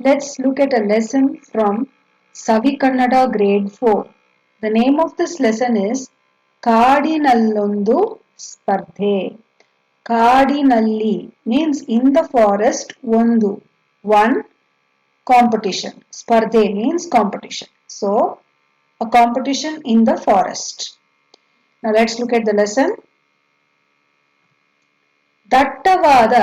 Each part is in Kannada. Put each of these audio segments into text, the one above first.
Let's look at a lesson from Savi Kannada grade 4. The name of this lesson is ಕಾಡಿನಲ್ಲೊಂದು ಸ್ಪರ್ಧೆ ಕಾಡಿನಲ್ಲಿ means in the forest ಒಂದು one competition ಸ್ಪರ್ಧೆ means competition so a competition in the forest now let's look at the lesson ದಟ್ಟವಾದ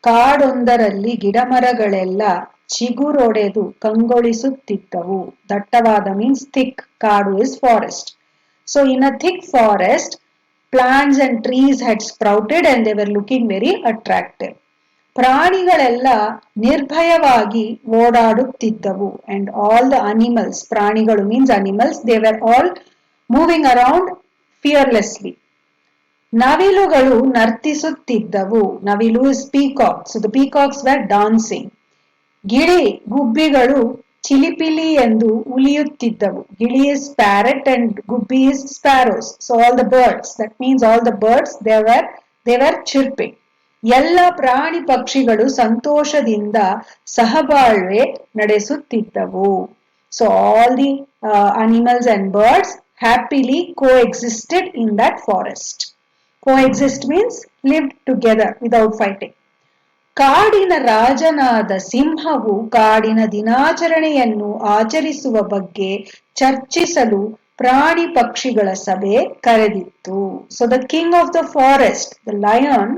ಕಾಡೊಂದರಲ್ಲಿ ಗಿಡಮರಗಳೆಲ್ಲ ಚಿಗುರೊಡೆದು ಕಂಗೊಳಿಸುತ್ತಿದ್ದವು. ದಟ್ಟವಾದ ಮೀನ್ಸ್ ಥಿಕ್ ಕಾಡು is forest so in a thick forest plants and trees had sprouted and they were looking very attractive. ಪ್ರಾಣಿಗಳೆಲ್ಲ ನಿರ್ಭಯವಾಗಿ ಓಡಾಡುತ್ತಿದ್ದವು. ಅಂಡ್ ಆಲ್ ದ ಅನಿಮಲ್ಸ್ ಪ್ರಾಣಿಗಳು means animals they were all moving around fearlessly ನವಿಲುಗಳು ನರ್ತಿಸುತ್ತಿದ್ದವು. ನವಿಲು is peacock so the peacocks were dancing ಗಿಳಿ ಗುಬ್ಬಿಗಳು ಚಿಲಿಪಿಲಿ ಎಂದು ಉಲಿಯುತ್ತಿದ್ದವು ಗಿಳಿ is parrot and Gubbi is sparrows so all the birds that means all the birds they were they were chirping ಎಲ್ಲ ಪ್ರಾಣಿ ಪಕ್ಷಿಗಳು ಸಂತೋಷದಿಂದ ಸಹಬಾಳ್ವೆ ನಡೆಸುತ್ತಿದ್ದವು. So all the animals and birds happily coexisted in that forest coexist means live together without fighting ಕಾಡಿನ ರಾಜನಾದ ಸಿಂಹವು ಕಾಡಿನ ದಿನಾಚರಣೆಯನ್ನು ಆಚರಿಸುವ ಬಗ್ಗೆ ಚರ್ಚಿಸಲು ಪ್ರಾಣಿ ಪಕ್ಷಿಗಳ ಸಭೆ ಕರೆದಿತ್ತು. So the king of the forest the lion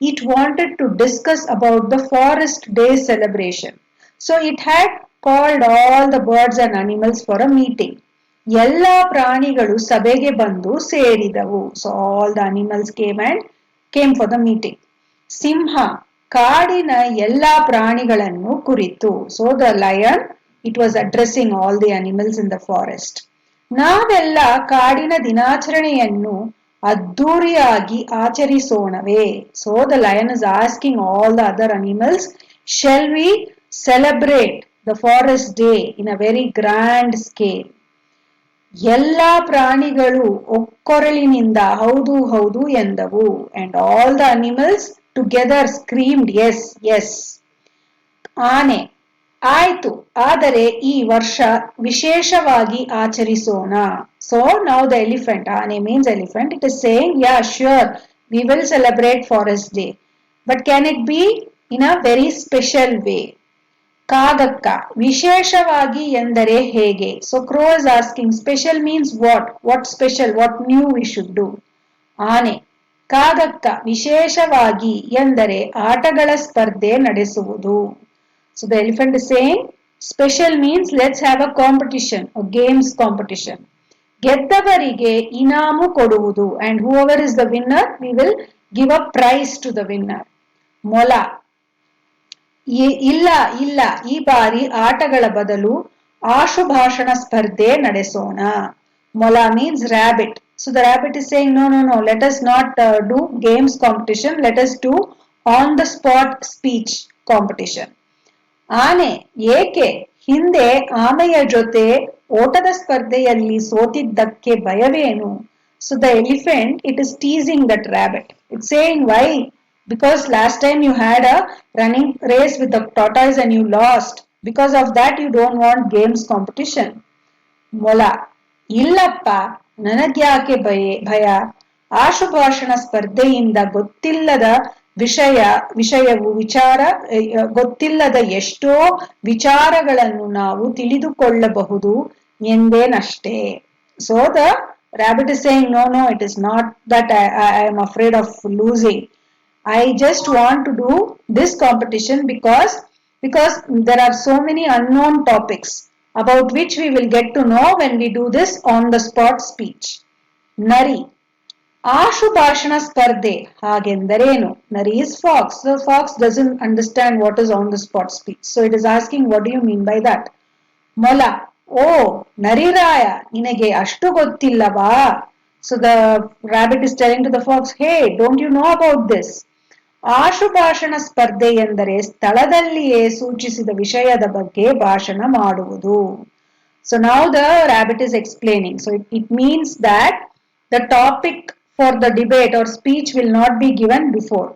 it wanted to discuss about the forest day celebration so it had called all the birds and animals for a meeting ಎಲ್ಲ ಪ್ರಾಣಿಗಳು ಸಭೆಗೆ ಬಂದು ಸೇರಿದವು. So all the animals came and came for the meeting ಸಿಂಹ ಕಾಡಿನ ಎಲ್ಲಾ ಪ್ರಾಣಿಗಳನ್ನು ಕುರಿತು. So the lion it was addressing all the animals in the forest ನಾವೆಲ್ಲ ಕಾಡಿನ ದಿನಾಚರಣೆಯನ್ನು ಅದ್ದೂರಿಯಾಗಿ ಆಚರಿಸೋಣವೇ. So the lion is asking all the other animals shall we celebrate the forest day in a very grand scale ಎಲ್ಲ ಪ್ರಾಣಿಗಳು ಒಕ್ಕೊರಳಿನಿಂದ, ಹೌದು ಹೌದು ಎಂದವು. And all the animals together screamed yes yes ಆನೆ, ಆಯ್ತು, ಆದರೆ ಈ ವರ್ಷ ವಿಶೇಷವಾಗಿ ಆಚರಿಸೋಣ. ಸೊ ನೌ ದ ಎಲಿಫೆಂಟ್ ಆನೆ means elephant it is saying yeah sure we will celebrate forest day but can it be in a very special way ಕಾಗಕ್ಕ, ವಿಶೇಷವಾಗಿ ಎಂದರೆ ಹೇಗೆ? So crow is asking special means what what special what new we should do ಆನೆ ಕಾಗಕ್ಕ ವಿಶೇಷವಾಗಿ ಎಂದರೆ ಆಟಗಳ ಸ್ಪರ್ಧೆ ನಡೆಸುವುದು. So the elephant same special means let's have a competition games competition ಗೆದ್ದವರಿಗೆ ಇನಾಮು ಕೊಡುವುದು and whoever is the winner we will give a prize to the winner ಮೊಲ ಇಲ್ಲ ಇಲ್ಲ, ಈ ಬಾರಿ ಆಟಗಳ ಬದಲು ಆಶುಭಾಷಣ ಸ್ಪರ್ಧೆ ನಡೆಸೋಣ. ಮೊಲ means rabbit So the rabbit is saying, no, no, no, let us not uh, do games competition. Let us do on the spot speech competition. ಆನೆ ಏಕೆ ಹಿಂದೆ ಆಮೆಯ ಜೊತೆ ಓಟದ ಸ್ಪರ್ಧೆಯಲ್ಲಿ ಸೋತಿದ್ದಕ್ಕೆ ಭಯವೇನು? So the elephant it is teasing that rabbit it saying why because last time you had a running race with the tortoise and you lost because of that you don't want games competition ಮೊಲ ಇಲ್ಲಪ್ಪ. ನನಗ್ಯಾಕೆ ಭಯ ಭಯ? ಆಶುಭಾಷಣ ಸ್ಪರ್ಧೆಯಿಂದ ಗೊತ್ತಿಲ್ಲದ ವಿಷಯ, ವಿಷಯವು ವಿಚಾರ ಗೊತ್ತಿಲ್ಲದ ಎಷ್ಟೋ ವಿಚಾರಗಳನ್ನು ನಾವು ತಿಳಿದುಕೊಳ್ಳಬಹುದು ಎಂದೇನಷ್ಟೇ. So the rabbit is saying no no it is not that I am afraid of losing I just want to do this competition because because there are so many unknown topics about which we will get to know when we do this on the spot speech. Nari. Ashubhashana Sparde. Hagendarenu. Nari is fox. The fox doesn't understand what is on the spot speech. So it is asking what do you mean by that. Mola. Oh, Nariraya. Ninage ashtu gottillava. So the rabbit is telling to the fox, hey, don't you know about this? ಆಶುಭಾಷಣ ಸ್ಪರ್ಧೆ ಎಂದರೆ ಸ್ಥಳದಲ್ಲಿಯೇ ಸೂಚಿಸಿದ ವಿಷಯದ ಬಗ್ಗೆ ಭಾಷಣ ಮಾಡುವುದು. So now the rabbit is explaining so it means that the topic for the debate or speech will not be given before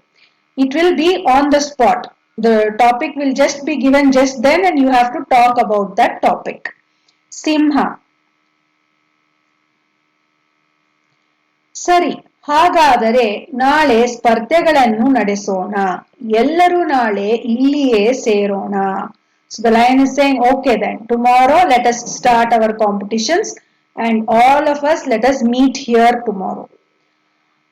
it will be on the spot The topic will just be given just then and you have to talk about that topic. Simha. ಸರಿ ಹಾಗಾದರೆ ನಾಳೆ ಸ್ಪರ್ಧೆಗಳನ್ನು ನಡೆಸೋಣ. ಎಲ್ಲರೂ ನಾಳೆ ಇಲ್ಲಿಯೇ ಸೇರೋಣ. So the lion is saying okay then tomorrow let us start our competitions and all of us let us meet here tomorrow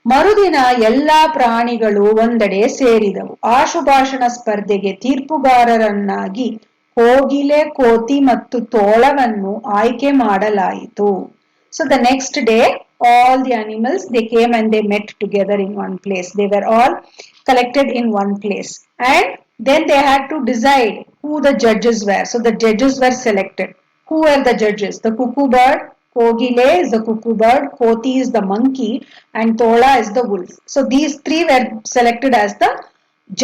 ಮರುದಿನ ಎಲ್ಲಾ ಪ್ರಾಣಿಗಳು ಒಂದೆಡೆ ಸೇರಿದವು. ಆಶುಭಾಷಣ ಸ್ಪರ್ಧೆಗೆ ತೀರ್ಪುಗಾರರನ್ನಾಗಿ ಕೋಗಿಲೆ, ಕೋತಿ ಮತ್ತು ತೋಳವನ್ನು ಆಯ್ಕೆ ಮಾಡಲಾಯಿತು. So the next day all the animals they came and they met together in one place they were all collected in one place and then they had to decide who the judges were so the judges were selected who were the judges the cuckoo bird kogile is the cuckoo bird koti is the monkey and tola is the wolf so these three were selected as the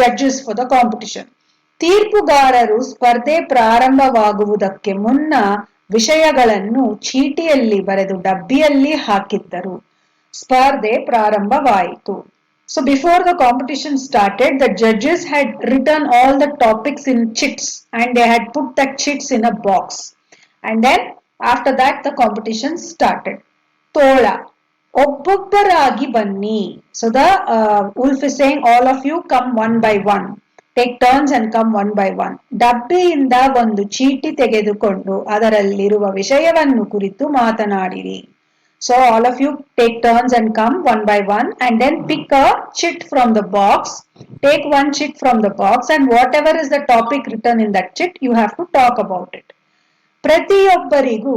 judges for the competition ತೀರ್ಪುಗಾರರು ಸ್ಪರ್ಧೆ ಪ್ರಾರಂಭವಾಗುವುದಕ್ಕೆ ಮುನ್ನ ವಿಷಯಗಳನ್ನು ಚೀಟಿಯಲ್ಲಿ ಬರೆದು ಡಬ್ಬಿಯಲ್ಲಿ ಹಾಕಿದ್ದರು. ಸ್ಪರ್ಧೆ ಪ್ರಾರಂಭವಾಯಿತು. So before the competition started the judges had written all the topics in chits and they had put the chits in a box and then after that the competition started ತೋಳ ಒಬ್ಬೊಬ್ಬರಾಗಿ ಬನ್ನಿ so the wolf is saying all of you come one by one take turns and come one by one ಡಬ್ಬಿಯಿಂದ ಒಂದು ಚೀಟಿ ತೆಗೆದುಕೊಂಡು ಅದರಲ್ಲಿರುವ ವಿಷಯವನ್ನು ಕುರಿತು ಮಾತನಾಡಿರಿ. So all of you take turns and come one by one and then pick a chit from the box take one chit from the box and whatever is the topic written in that chit you have to talk about it ಪ್ರತಿಯೊಬ್ಬರಿಗೂ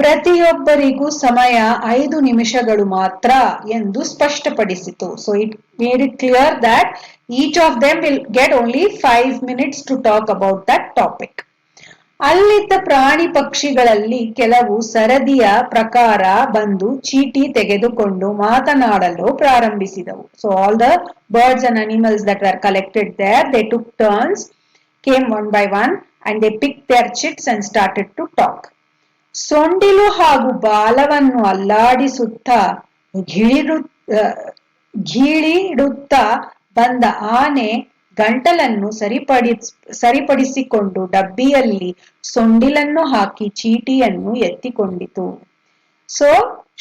ಪ್ರತಿಯೊಬ್ಬರಿಗೂ ಸಮಯ ಐದು ನಿಮಿಷಗಳು ಮಾತ್ರ ಎಂದು ಸ್ಪಷ್ಟಪಡಿಸಿತು. So it made it clear that each of them will get only five minutes to talk about that topic ಅಲ್ಲಿದ್ದ ಪ್ರಾಣಿ ಪಕ್ಷಿಗಳಲ್ಲಿ ಕೆಲವು ಸರದಿಯ ಪ್ರಕಾರ ಬಂದು ಚೀಟಿ ತೆಗೆದುಕೊಂಡು ಮಾತನಾಡಲು ಪ್ರಾರಂಭಿಸಿದವು. So all the birds and animals that are collected there they took turns came one by one and they pick their chits and started to talk ಸೊಂಡಿಲು ಹಾಗೂ ಬಾಲವನ್ನು ಅಲ್ಲಾಡಿಸುತ್ತಾ ಗಿಳಿರು ಘೀಳಿಡುತ್ತಾ ಬಂದ ಆನೆ ಗಂಟಲನ್ನು ಸರಿಪಡಿ, ಸರಿಪಡಿಸಿಕೊಂಡು ಡಬ್ಬಿಯಲ್ಲಿ ಸೊಂಡಿಲನ್ನು ಹಾಕಿ ಚೀಟಿಯನ್ನು ಎತ್ತಿಕೊಂಡಿತು. So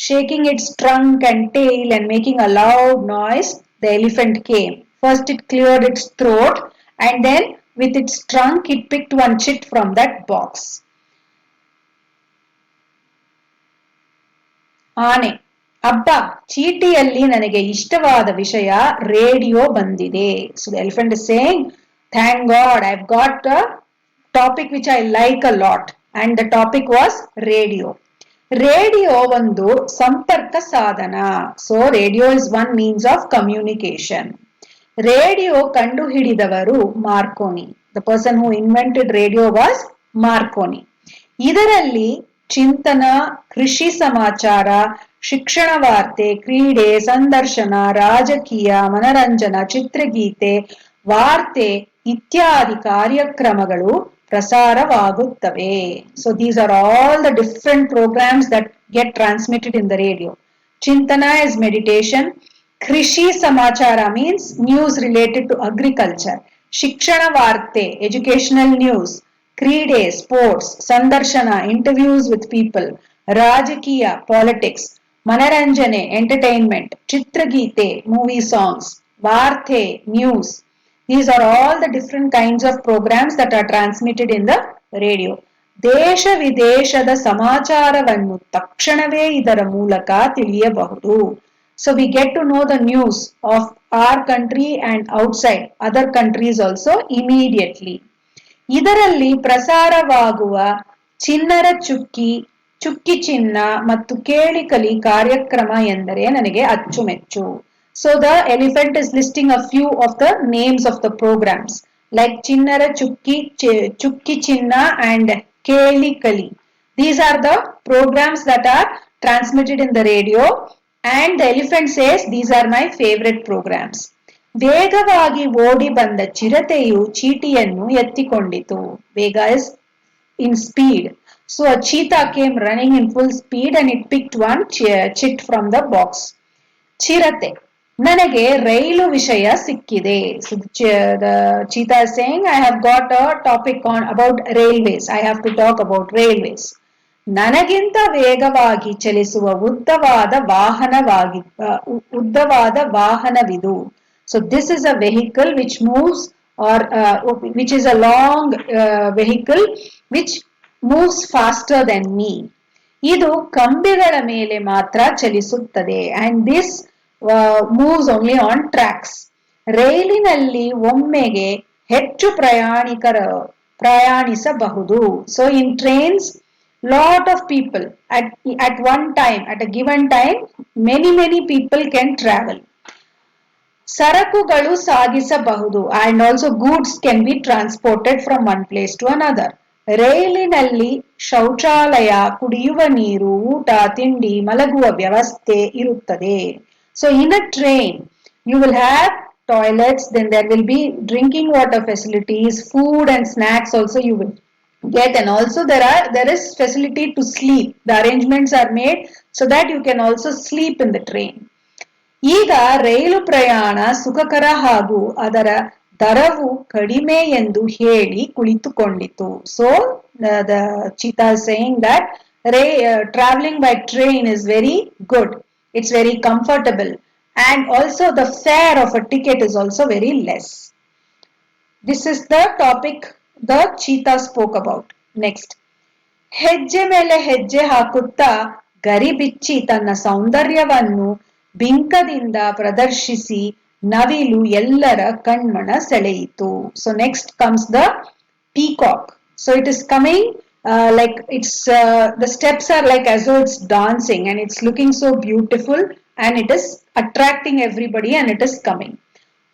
shaking its trunk and tail and making a loud noise the elephant came first it cleared its throat and then with its trunk it picked one chit from that box ಆನೆ. ಅಬ್ಬ, ಚೀಟಿಯಲ್ಲಿ ನನಗೆ ಇಷ್ಟವಾದ ವಿಷಯ ರೇಡಿಯೋ ಬಂದಿದೆ. So elephant is saying thank God I got a topic which I like a lot and the topic was radio radio ಒಂದು ಸಂಪರ್ಕ ಸಾಧನ. So radio is one means of communication radio ಕಂಡುಹಿಡಿದವರು Marconi. The person who invented radio was Marconi. ಇದರಲ್ಲಿ ಚಿಂತನ, ಕೃಷಿ ಸಮಾಚಾರ, ಶಿಕ್ಷಣ ವಾರ್ತೆ, ಕ್ರೀಡೆ, ಸಂದರ್ಶನ, ರಾಜಕೀಯ, ಮನರಂಜನ, ಚಿತ್ರಗೀತೆ, ವಾರ್ತೆ ಇತ್ಯಾದಿ ಕಾರ್ಯಕ್ರಮಗಳು ಪ್ರಸಾರವಾಗುತ್ತವೆ. So these are all the different programmes that get transmitted in the radio ಚಿಂತನ ಇಸ್ ಮೆಡಿಟೇಷನ್ ಕೃಷಿ ಸಮಾಚಾರ means news related to agriculture ಶಿಕ್ಷಣ ವಾರ್ತೆ ಎಜುಕೇಶನಲ್ ನ್ಯೂಸ್ ಕ್ರೀಡೆ ಸ್ಪೋರ್ಟ್ಸ್ ಸಂದರ್ಶನ ಇಂಟರ್ವ್ಯೂಸ್ ವಿತ್ ಪೀಪಲ್ ರಾಜಕೀಯ ಪಾಲಿಟಿಕ್ಸ್ ಮನರಂಜನೆ ಎಂಟರ್ಟೈನ್ಮೆಂಟ್ ಚಿತ್ರಗೀತೆ ಮೂವಿ ಸಾಂಗ್ಸ್ ವಾರ್ತೆ news these are all the different kinds of programmes that are transmitted in the radio ದೇಶ ವಿದೇಶದ ಸಮಾಚಾರವನ್ನು ತಕ್ಷಣವೇ ಇದರ ಮೂಲಕ ತಿಳಿಯಬಹುದು. So we get to know the news of our country and outside other countries also immediately ಇದರಲ್ಲಿ ಪ್ರಸಾರವಾಗುವ ಚಿನ್ನರ ಚುಕ್ಕಿ ಚುಕ್ಕಿ ಚಿನ್ನ ಮತ್ತು ಕೇಳಿಕಲಿ ಕಾರ್ಯಕ್ರಮ ಎಂದರೆ ನನಗೆ ಅಚ್ಚುಮೆಚ್ಚು. So the elephant is listing a few of the names of the programmes like Chinnara Chukki Chukki Chinna and Kelikali these are the programmes that are transmitted in the radio and the elephant says these are my favourite programmes ವೇಗವಾಗಿ ಓಡಿ ಬಂದ ಚಿರತೆಯು ಚೀಟಿಯನ್ನು ಎತ್ತಿಕೊಂಡಿತು. ವೇಗ is in speed so a cheetah came running in full speed and it picked one chit from the box ಚಿರತೆ ನನಗೆ ರೈಲು ವಿಷಯ ಸಿಕ್ಕಿದೆ. Cheetah saying I have got a topic on about railways I have to talk about railways ನನಗಿಂತ ವೇಗವಾಗಿ ಚಲಿಸುವ ಉದ್ದವಾದ ವಾಹನವಾಗಿ ಉದ್ದವಾದ ವಾಹನವಿದು. So this vehicle which vehicle which moves or which a long long vehicle which moves faster than me ಇದು ಕಂಬಿಗಳ ಮೇಲೆ ಮಾತ್ರ ಚಲಿಸುತ್ತದೆ. And this moves only on tracks ರೈಲಿನಲ್ಲಿ ಒಮ್ಮೆಗೆ ಹೆಚ್ಚು ಪ್ರಯಾಣಿಕರ, ಪ್ರಯಾಣಿಸಬಹುದು. So in trains lot of people at at one time at a given time many many people can travel. ಸರಕುಗಳು ಸಾಗಿಸಬಹುದು and also goods can be transported from one place to another ರೈಲಿನಲ್ಲಿ ಶೌಚಾಲಯ, ಕುಡಿಯುವ ನೀರು, ಊಟ, ತಿಂಡಿ, ಮಲಗುವ ವ್ಯವಸ್ಥೆ ಇರುತ್ತದೆ. So in a train you will have toilets then there will be drinking water facilities food and snacks also you will get and also there are, there is facility to sleep the arrangements are made so that you can also sleep in the train. ಈಗ ರೈಲು ಪ್ರಯಾಣ ಸುಖಕರ ಹಾಗೂ ಅದರ ದರವು ಕಡಿಮೆ ಎಂದು ಹೇಳಿ ಕುಳಿತುಕೊಂಡಿತು. So the cheetah saying that ರೇ travelling by train is very good it's very comfortable and also the fare of a ticket is also very less this is the topic the cheetah spoke about next ಹೆಜ್ಜೆ ಮೇಲೆ ಹೆಜ್ಜೆ ಹಾಕುತ್ತಾ ಗರಿ ಬಿಚ್ಚಿ ತನ್ನ ಸೌಂದರ್ಯವನ್ನು ಬಿಂಕದಿಂದ ಪ್ರದರ್ಶಿಸಿ ನವಿಲು ಎಲ್ಲರ ಕಣ್ಮಣ ಸೆಳೆಯಿತು. So next comes the peacock so it is coming like its the steps are like as it's dancing and it's looking so beautiful and it is attracting everybody and it is coming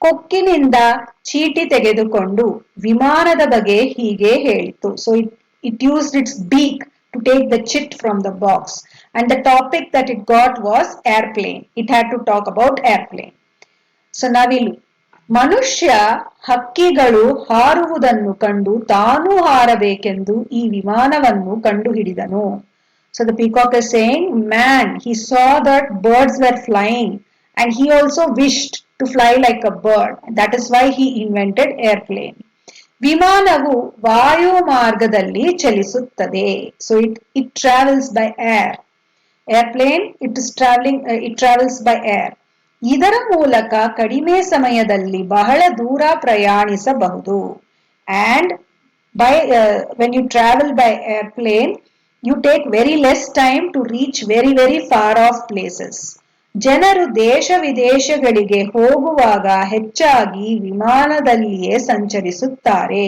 ಕೊಕ್ಕಿನಿಂದ ಚೀಟಿ ತೆಗೆದುಕೊಂಡು ವಿಮಾನದ ಬಗ್ಗೆ ಹೀಗೆ ಹೇಳಿತು. So it it used its beak to take the chit from the box and the topic that it got was airplane it had to talk about airplane so ನವಿಲು ಮನುಷ್ಯ ಹಕ್ಕಿಗಳು ಹಾರುವುದನ್ನು ಕಂಡು ತಾನೂ ಹಾರಬೇಕೆಂದು ಈ ವಿಮಾನವನ್ನು ಕಂಡುಹಿಡಿದನು so the peacock is saying man he saw that birds were flying and he also wished to fly like a bird. That is why he invented airplane. ವಿಮಾನವು ವಾಯು ಮಾರ್ಗದಲ್ಲಿ ಚಲಿಸುತ್ತದೆ so it it travels by air airplane it is travelling it travels by air ಇದರ ಮೂಲಕ ಕಡಿಮೆ ಸಮಯದಲ್ಲಿ ಬಹಳ ದೂರ ಪ್ರಯಾಣಿಸಬಹುದು. And by when you travel by airplane you take very less time to reach very very far off places ಜನರು ದೇಶ ವಿದೇಶಗಳಿಗೆ ಹೋಗುವಾಗ ಹೆಚ್ಚಾಗಿ ವಿಮಾನದಲ್ಲಿಯೇ ಸಂಚರಿಸುತ್ತಾರೆ.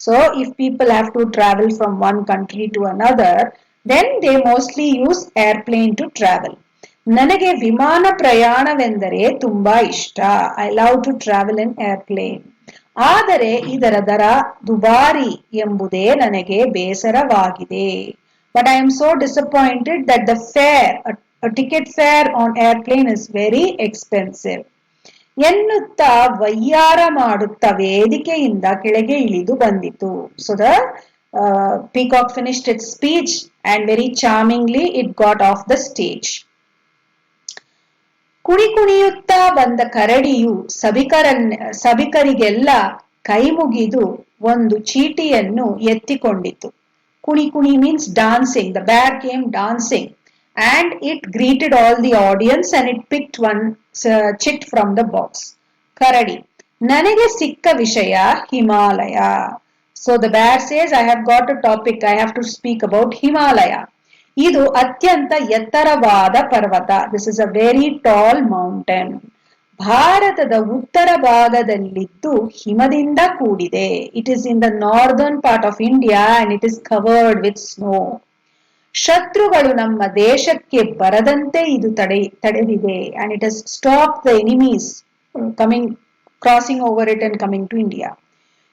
So if people have to travel from one country to another then they mostly use airplane to travel ನನಗೆ ವಿಮಾನ ಪ್ರಯಾಣವೆಂದರೆ ತುಂಬಾ ಇಷ್ಟ. I love to travel in airplane ಆದರೆ ಇದರ ದರ ದುಬಾರಿ ಎಂಬುದೇ ನನಗೆ ಬೇಸರವಾಗಿದೆ. But I am so disappointed that the fare a ticket fare on airplane is very expensive. ಎನ್ನುತ್ತಾ ವಯ್ಯಾರ ಮಾಡುತ್ತಾ ವೇದಿಕೆಯಿಂದ ಕೆಳಗೆ ಇಳಿದು ಬಂದಿತು. So the peacock finished it speech and very charmingly it got off the stage ಕುಣಿ ಕುಣಿಯುತ್ತಾ ಬಂದ ಕರಡಿಯು ಸಭಿಕರನ್ನ ಸಭಿಕರಿಗೆಲ್ಲ ಕೈ ಮುಗಿದು ಒಂದು ಚೀಟಿಯನ್ನು ಎತ್ತಿಕೊಂಡಿತು. ಕುಣಿ ಕುಣಿ means dancing the bear came dancing and it greeted all the audience and it picked one uh, chit from the box. Karadi. ನನಗೆ ಸಿಕ್ಕ ವಿಷಯ Himalaya. So the bear says I have got a topic I have to speak about Himalaya ಇದು ಅತ್ಯಂತ ಎತ್ತರವಾದ ಪರ್ವತ. This is a very tall mountain ಭಾರತದ ಉತ್ತರ ಭಾಗದಲ್ಲಿದ್ದು ಹಿಮದಿಂದ ಕೂಡಿದೆ. It is in the northern part of India and it is covered with snow ಶತ್ರುಗಳು ನಮ್ಮ ದೇಶಕ್ಕೆ ಬರದಂತೆ ಇದು ತಡೆ, ತಡೆದಿದೆ. And it stop the enemies coming crossing over it and coming to India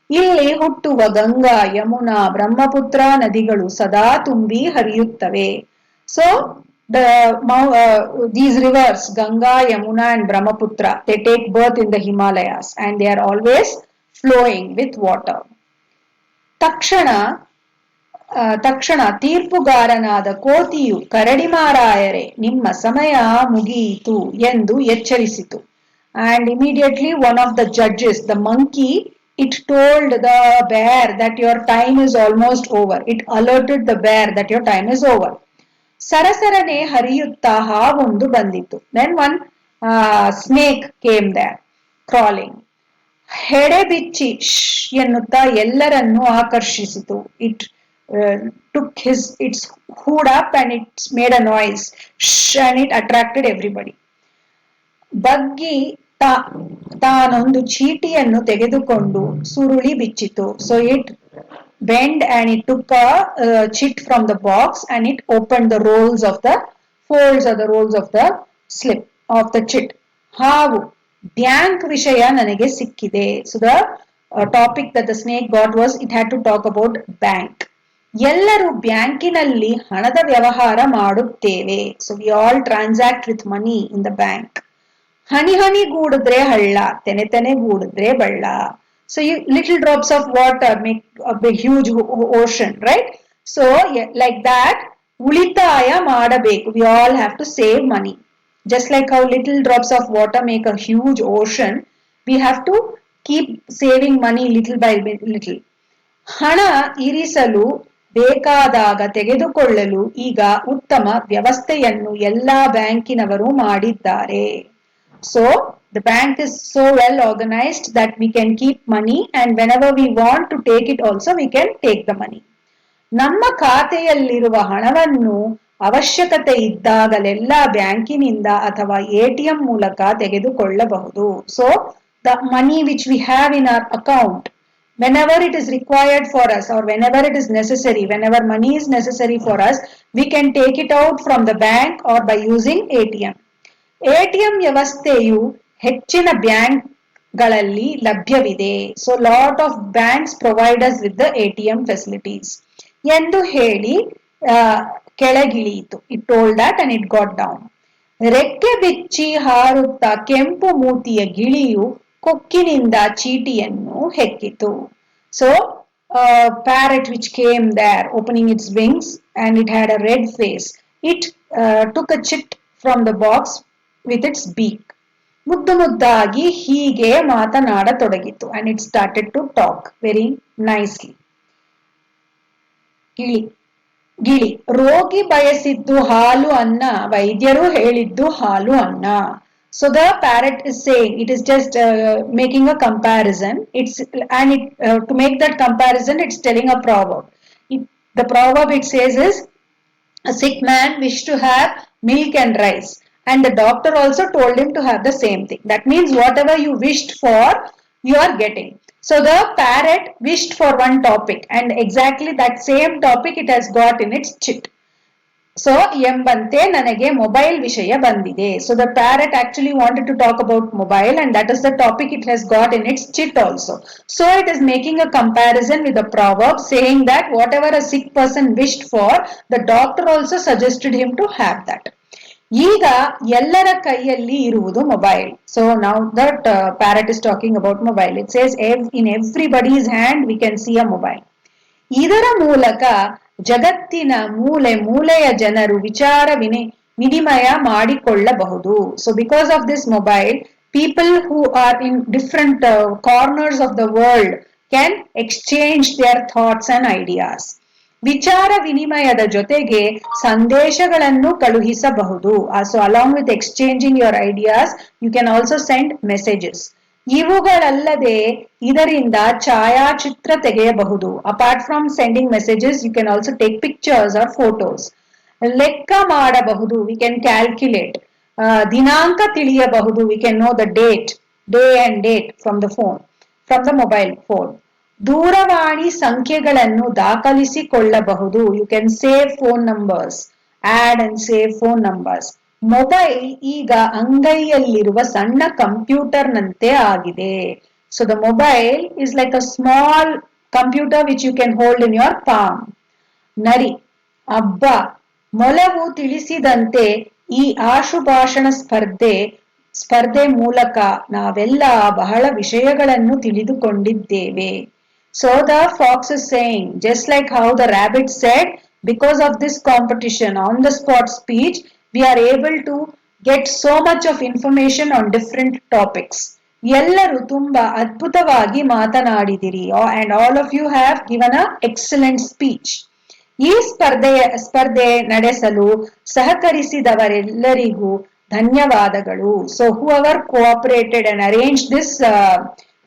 ಇಲ್ಲಿ ಹುಟ್ಟುವ ಗಂಗಾ, ಯಮುನಾ, ಬ್ರಹ್ಮಪುತ್ರ ನದಿಗಳು ಸದಾ ತುಂಬಿ ಹರಿಯುತ್ತವೆ. So the these rivers Ganga, Yamuna and Brahmaputra they take birth in the Himalayas and they are always flowing with water ತಕ್ಷಣ ತಕ್ಷಣ ತೀರ್ಪುಗಾರನಾದ ಕೋತಿಯು ಕರಡಿಮಾರಾಯರೆ ನಿಮ್ಮ ಸಮಯ ಮುಗಿಯಿತು ಎಂದು ಎಚ್ಚರಿಸಿತು. And immediately one of the judges the monkey it told the bear that your time is almost over it alerted the bear that your time is over ಸರಸರನೆ ಹರಿಯುತ್ತಾ ಹಾವೊಂದು ಬಂದಿತು then one snake came there crawling ಹೆಡೆ ಬಿಚ್ಚಿ ಎನ್ನುತ್ತಾ ಎಲ್ಲರನ್ನೂ ಆಕರ್ಷಿಸಿತು. It took his its hood up and it made a noise. Shh, and it attracted everybody. ಬಗ್ಗಿ ತಾ ತಾನೊಂದು ಚೀಟಿಯನ್ನು ತೆಗೆದುಕೊಂಡು ಸುರುಳಿ ಬಿಚ್ಚಿತು. So it bend and it took a chit from the box and it open the rolls of the folds of the rolls of the slip of the chit ಹಾವು ಬ್ಯಾಂಕ್ ವಿಷಯ ನನಗೆ ಸಿಕ್ಕಿದೆ. So the topic the snake got was it had to talk about bank ಎಲ್ಲರೂ ಬ್ಯಾಂಕಿನಲ್ಲಿ ಹಣದ ವ್ಯವಹಾರ ಮಾಡುತ್ತೇವೆ. So we all transact with money in the bank ಹನಿ ಹನಿ ಗೂಡಿದ್ರೆ ಹಳ್ಳ, ತೆನೆ ತೆನೆ ಗೂಡಿದ್ರೆ ಬಳ್ಳ. So you little drops of water make huge ocean right so like that ಉಳಿತಾಯ ಮಾಡಬೇಕು. We all have to save money just like how little drops of water make a huge ocean we have to keep saving money little by little ಹಣ ಇರಿಸಲು ಬೇಕಾದಾಗ ತೆಗೆದುಕೊಳ್ಳಲು ಈಗ ಉತ್ತಮ ವ್ಯವಸ್ಥೆಯನ್ನು ಎಲ್ಲಾ ಬ್ಯಾಂಕಿನವರು ಮಾಡಿದ್ದಾರೆ. So the bank is so well organised that we can keep money and whenever we want to take it also we can take the money ನಮ್ಮ ಖಾತೆಯಲ್ಲಿರುವ ಹಣವನ್ನು ಅವಶ್ಯಕತೆ ಇದ್ದಾಗಲೆಲ್ಲ ಬ್ಯಾಂಕಿನಿಂದ ಅಥವಾ ಎಟಿಎಂ ಮೂಲಕ ತೆಗೆದುಕೊಳ್ಳಬಹುದು. So the money which we have in our account whenever it is required for us or whenever it is necessary whenever money is necessary for us we can take it out from the bank or by using atm atm ವ್ಯವಸ್ಥೆಯು ಹೆಚ್ಚಿನ ಬ್ಯಾಂಕ್ಗಳಲ್ಲಿ ಲಭ್ಯವಿದೆ so lot of banks providers with the ATM facilities ಎಂದು ಹೇಳಿ ಕೆಳಗಿಳಿಯಿತು it told that and it got down ರೆಕ್ಕೆ ಬಿಚ್ಚಿ ಹಾರುತ್ತಾ ಕೆಂಪು ಮೂತಿಯ ಗಿಳಿಯು ಕೊಕ್ಕಿನಿಂದ ಚೀಟಿಯನ್ನು ಹೆಕ್ಕಿತು. So parrot which came there opening its wings and it had a red face it took a chit from the box with its beak ಮುದ್ದು ಮುದ್ದಾಗಿ ಹೀಗೆ ಮಾತನಾಡತೊಡಗಿತು and it started to talk very nicely ಗಿಳಿ ಗಿಳಿ, ರೋಗಿ ಬಯಸಿದ್ದು ಹಾಲು ಅನ್ನ, ವೈದ್ಯರು ಹೇಳಿದ್ದು ಹಾಲು ಅನ್ನ. So the parrot is saying it is just uh, making a comparison. It's and it, uh, to make that comparison, it's telling a proverb. It, the proverb it says is a sick man wished to have milk and rice, and the doctor also told him to have the same thing. That means whatever you wished for, you are getting. So the parrot wished for one topic, and exactly that same topic it has got in its chit. So ಎಂಬಂತೆ ನನಗೆ ಮೊಬೈಲ್ ವಿಷಯ ಬಂದಿದೆ. So the parrot actually wanted to talk about mobile and that is the topic it has got in its chit also so it is making a comparison with a proverb saying that whatever a sick person wished for the doctor also suggested him to have that ಈಗ ಎಲ್ಲರ ಕೈಯಲ್ಲಿ ಇರುವುದು ಮೊಬೈಲ್ ಸೊ ನಾವು that parrot is talking about mobile it says in everybody's hand we can see a mobile ಇದರ ಮೂಲಕ ಜಗತ್ತಿನ ಮೂಲೆ ಮೂಲೆಯ ಜನರು ವಿಚಾರ ವಿನಿ, ವಿನಿಮಯ ಮಾಡಿಕೊಳ್ಳಬಹುದು. So because of this mobile people who are in different corners of the world can exchange their thoughts and ideas ವಿಚಾರ ವಿನಿಮಯದ ಜೊತೆಗೆ ಸಂದೇಶಗಳನ್ನು ಕಳುಹಿಸಬಹುದು. So along with exchanging your ideas you can also send messages ಇವುಗಳಲ್ಲದೆ ಇದರಿಂದ ಛಾಯಾಚಿತ್ರ ತೆಗೆಯಬಹುದು. Apart from sending messages you can also take pictures or photos ಲೆಕ್ಕ ಮಾಡಬಹುದು ವಿ ಕ್ಯಾನ್ ಕ್ಯಾಲ್ಕ್ಯುಲೇಟ್ ದಿನಾಂಕ ತಿಳಿಯಬಹುದು we can know the date day and date from the phone from the mobile phone ದೂರವಾಣಿ ಸಂಖ್ಯೆಗಳನ್ನು ದಾಖಲಿಸಿಕೊಳ್ಳಬಹುದು you can save phone numbers add and save phone numbers mobile ಈಗ ಅಂಗೈಯಲ್ಲಿರುವ ಸಣ್ಣ ಕಂಪ್ಯೂಟರ್ನಂತೆ ಆಗಿದೆ. So the mobile is like a small computer which you can hold in your palm ನರಿ, ಅಬ್ಬ, ಮೊಲವು ತಿಳಿಸಿದಂತೆ ಈ ಆಶುಭಾಷಣ ಸ್ಪರ್ಧೆ ಸ್ಪರ್ಧೆ ಮೂಲಕ ನಾವೆಲ್ಲ ಬಹಳ ವಿಷಯಗಳನ್ನು ತಿಳಿದುಕೊಂಡಿದ್ದೇವೆ. So the fox saying just like how the rabbit said because of this competition on the spot speech we are able to get so much of information on different topics ಎಲ್ಲರೂ ತುಂಬಾ ಅದ್ಭುತವಾಗಿ ಮಾತನಾಡಿದಿರಿ. And all of you have given a excellent speech ಈ ಸ್ಪರ್ಧೆಯ ಸ್ಪರ್ಧೆ ನಡೆಸಲು ಸಹಕರಿಸಿದವರೆಲ್ಲರಿಗೂ ಧನ್ಯವಾದಗಳು. So who our cooperated and arrange this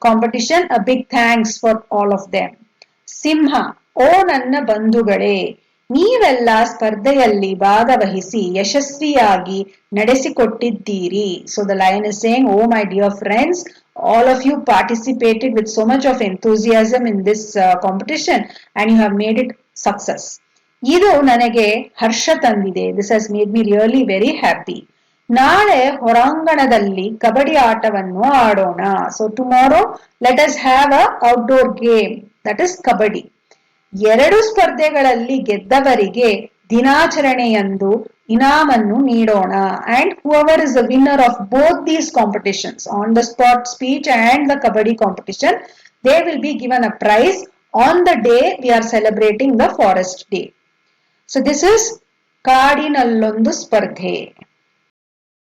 competition a big thanks for all of them ಸಿಂಹ ಓ ನನ್ನ ಬಂಧುಗಳೇ ನೀವೆಲ್ಲ ಸ್ಪರ್ಧೆಯಲ್ಲಿ ಭಾಗವಹಿಸಿ ಯಶಸ್ವಿಯಾಗಿ ನಡೆಸಿಕೊಟ್ಟಿದ್ದೀರಿ. So the line is saying oh my dear friends all of you participated with so much of enthusiasm in this uh, competition you have made it success. ಇದು ನನಗೆ ಹರ್ಷ ತಂದಿದೆ. This has made me really very happy ನಾಳೆ ಹೊರಾಂಗಣದಲ್ಲಿ ಕಬಡ್ಡಿ ಆಟವನ್ನು ಆಡೋಣ. So tomorrow let us have a outdoor game that is kabaddi. ಎರಡು ಸ್ಪರ್ಧೆಗಳಲ್ಲಿ ಗೆದ್ದವರಿಗೆ ದಿನಾಚರಣೆಯಂದು ಇನಾಮನ್ನು ನೀಡೋಣ. And whoever is the winner of both these competitions on the spot speech and the kabaddi competition they will be given a prize on the day we are celebrating the forest day so this is ಕಾಡಿನಲ್ಲೊಂದು ಸ್ಪರ್ಧೆ